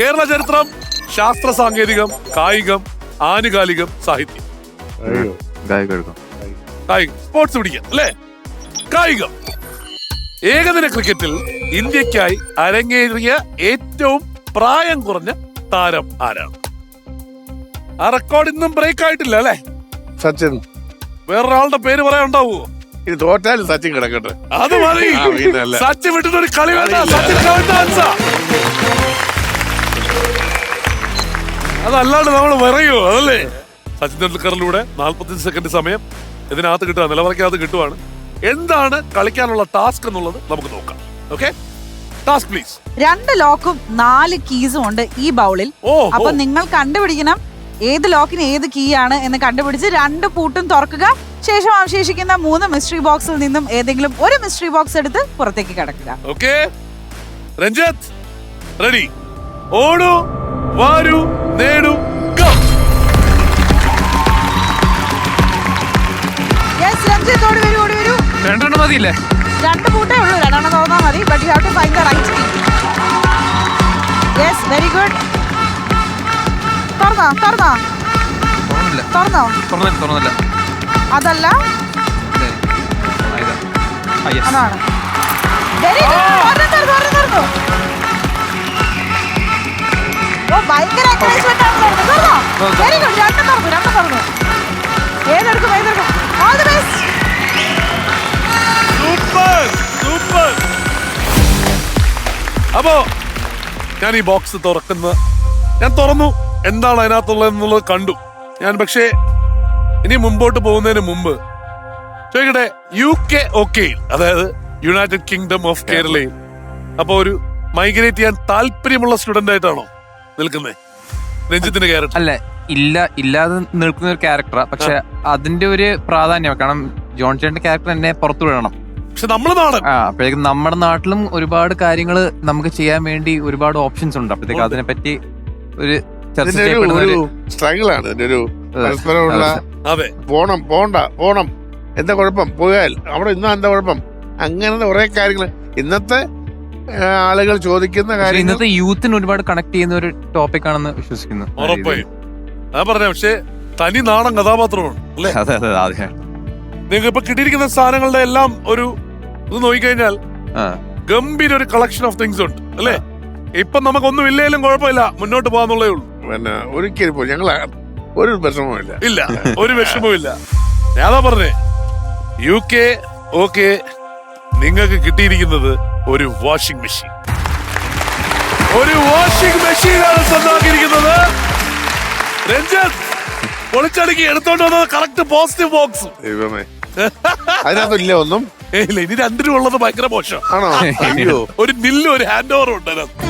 കേരള ചരിത്രം ശാസ്ത്ര സാങ്കേതികം കായികം ആനുകാലികം സാഹിത്യം. കായികം. സ്പോർട്സ് പിടിക്കാം അല്ലേ? കായികം. ഏകദിന ക്രിക്കറ്റിൽ ഇന്ത്യക്കായി അരങ്ങേറിയ ഏറ്റവും പ്രായം കുറഞ്ഞ താരം ആരാണ്? ആ റെക്കോർഡ് ഇന്നും ബ്രേക്ക് ആയിട്ടില്ല അല്ലേ? സച്ചിൻ. വേറൊരാളുടെ പേര് പറയാൻ ഉണ്ടാവുമോ ഇത് തോറ്റാലും സച്ചിൻ കിടക്കട്ടെ. അത് മതി. സച്ചിൻ വിട്ടിട്ട് ഒരു കളി വേണ്ട. സച്ചിൻ. അതല്ലാണ്ട് നമ്മൾ പറയുമോ അതല്ലേ? സച്ചിൻ തെണ്ടുൽക്കറിലൂടെ നാൽപ്പത്തഞ്ച് സെക്കൻഡ് സമയം ഇതിനകത്ത് കിട്ടുക നിലവറയ്ക്കകത്ത് കിട്ടുവാണ്. എന്താണ് കളിക്കാനുള്ള ടാസ്ക് എന്നുള്ളത് നമുക്ക് നോക്കാം. ഓക്കെ ടാസ്ക് പ്ലീസ് രണ്ട് ലോക്കും നാല് കീസും ഉണ്ട് ഈ ബൗളിൽ. ഓ അപ്പൊ നിങ്ങൾ കണ്ടുപിടിക്കണം ഏത് ലോക്കിന് ഏത് കീ ആണ് എന്ന് കണ്ടുപിടിച്ച് രണ്ട് പൂട്ടും തുറക്കുക. ശേഷം അവശേഷിക്കുന്ന മൂന്ന് മിസ്റ്ററി ബോക്സിൽ നിന്നും ഏതെങ്കിലും ഒരു മിസ്റ്ററി ബോക്സ് എടുത്ത് പുറത്തേക്ക് കടക്കുക. ഓക്കെ രഞ്ജിത്ത് റെഡി ഓടൂ വാരൂ നേടൂ go. യെസ് ഓടി വരൂ ഓടി വരൂ. രണ്ടെണ്ണം മതിയില്ലേ? രണ്ട് ഉള്ളൂ രണ്ടെണ്ണം തോന്നാ മതി but you have to find the right key yes very good തുറന്നോ തുറന്നോ? തുറന്നില്ല. തുറന്നോ? തുറന്നില്ല തുറന്നില്ല. അതല്ല. അതാണ്. വെരി ഗുഡ് തുറന്നു ഏതെടുക്കും ഏതെടുക്കും? All the best super super അപ്പോ ഞാൻ ഈ ബോക്സ് തുറക്കുന്ന ഞാൻ തുറന്നു. എന്താണ് അതിനകത്തുള്ളത് എന്നുള്ളത് കണ്ടു. ഞാൻ പക്ഷേ ഇനി മുമ്പോട്ട് പോകുന്നതിന് മുമ്പ് ചോദിക്കട്ടെ യു കെ ഒക്കെയിൽ അതായത് യുണൈറ്റഡ് കിങ്ഡം ഓഫ് കേരളയിൽ അപ്പൊ ഒരു മൈഗ്രേറ്റ് ചെയ്യാൻ താല്പര്യമുള്ള സ്റ്റുഡന്റ് ആയിട്ടാണോ നിൽക്കുന്നത് രഞ്ജിത്തിന്റെ ക്യാരക്ടർ അല്ല ഇല്ല ഇല്ലാതെ നിൽക്കുന്ന ഒരു ക്യാരക്ടറാ പക്ഷെ അതിന്റെ ഒരു പ്രാധാന്യം കാരണം ജോൺ ചേട്ടന്റെ ക്യാരക്ടർ എന്നെ പുറത്തു വിടണം. പക്ഷെ നമ്മൾ നാട് ആ അപ്പോഴേക്കും നമ്മുടെ നാട്ടിലും ഒരുപാട് കാര്യങ്ങൾ നമുക്ക് ചെയ്യാൻ വേണ്ടി ഒരുപാട് ഓപ്ഷൻസ് ഉണ്ട്. അപ്പോഴത്തേക്ക്. അതിനെ പറ്റി ഒരു ചർച്ച ചെയ്യപ്പെടുന്ന ഒരു സ്ട്രഗിൾ ആണ്. ഇതിന്റെ ഒരു. പരസ്പരമുള്ള അതെ. പോണം പോണ്ട പോണം. എന്താ കുഴപ്പം? പോയാൽ അവിടെ ഇന്നും എന്താ കുഴപ്പം? അങ്ങനത്തെ കുറെ കാര്യങ്ങൾ ഇന്നത്തെ ആളുകൾ ചോദിക്കുന്ന കാര്യം ഇന്നത്തെ യൂത്തിന് ഒരുപാട് കണക്ട് ചെയ്യുന്ന ഒരു ടോപ്പിക് ആണെന്ന് വിശ്വസിക്കുന്നു. ഉറപ്പായും. അതാ പറഞ്ഞ പക്ഷേ തനി നാടൻ കഥാപാത്രമാണ് അല്ലേ? അതെ അതെ അതെ. നിങ്ങൾക്ക് ഇപ്പൊ കിട്ടിയിരിക്കുന്ന സാധനങ്ങളുടെ എല്ലാം ഒരു ഇത് നോക്കിക്കഴിഞ്ഞാൽ ആ. ഗംഭീര ഒരു കളക്ഷൻ ഓഫ് തിങ്സ് ഉണ്ട് അല്ലേ? ഇപ്പൊ നമുക്കൊന്നും ഇല്ലേലും കുഴപ്പമില്ല മുന്നോട്ട് പോകാന്നുള്ളേ ഉള്ളൂ. പിന്നെ ഒരിക്കലും പോയി ഞങ്ങൾ ഒരു വിഷമവുമില്ല. ഇല്ല ഒരു വിഷമവും ഇല്ല ഞാതാ പറഞ്ഞേ യു കെ ഓക്കെ നിങ്ങൾക്ക് കിട്ടിയിരിക്കുന്നത് ഒരു വാഷിംഗ് മെഷീൻ ഒരു വാഷിംഗ് മെഷീനാണ് സ്വന്തമാക്കിയിരിക്കുന്നത്. പൊളിച്ചടുക്കി എടുത്തോണ്ട് വന്നത് കറക്റ്റ് പോസിറ്റീവ് ബോക്സ് ദൈവമേ. അതിനകത്തില്ല ഒന്നും. ഇല്ല ഇനി രണ്ടിനും ഉള്ളത് ഭയങ്കര മോശം. ആണോ? അയ്യോ. ഒരു ബില്ലും ഒരു ഹാൻഡ് ഓവറും ഉണ്ട് അതിനകത്ത്